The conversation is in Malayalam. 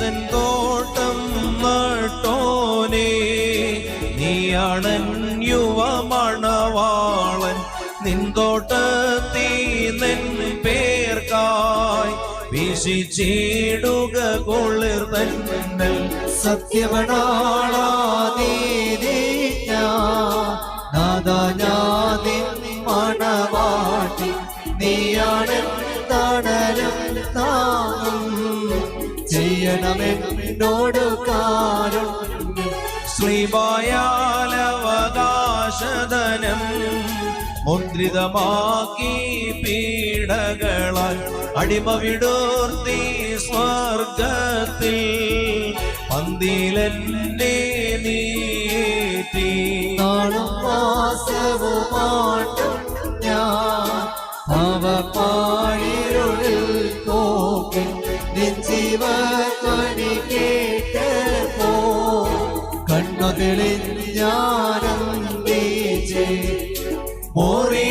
നീയതൻ തോട്ടം നട്ടോനേ നീയാണൻ യുവമണവാളൻ നിന്തോട്ടത്തീ നിൻ പേർക്കായി വീശിച്ചിടുക കൊള്ളിർ തന്നൽ സത്യവനാളാതീതിജ്ഞാനാദാനാദിൻ മണവാട്ടി നീയാണ് തടലും താങ്ങും. ചെയ്യണമെന്നോട് കാരുണ്യം. ശ്രീമായാലവകാശധനം മുദ്രിതമാക്കി പീഡകളാൽ അടിമ വിടൂർത്തി സ്വർഗത്തിൽ പന്തിലെന്നെ നീറ്റി നാളും മാസവുമാട്ടും ഞാൻ അവ പാഴിരുളിൽ പോകെ നിജീവനി കേട്ട് പോ കണ്ണു തെളിഞ്ഞാനം നീജേ മോറിയ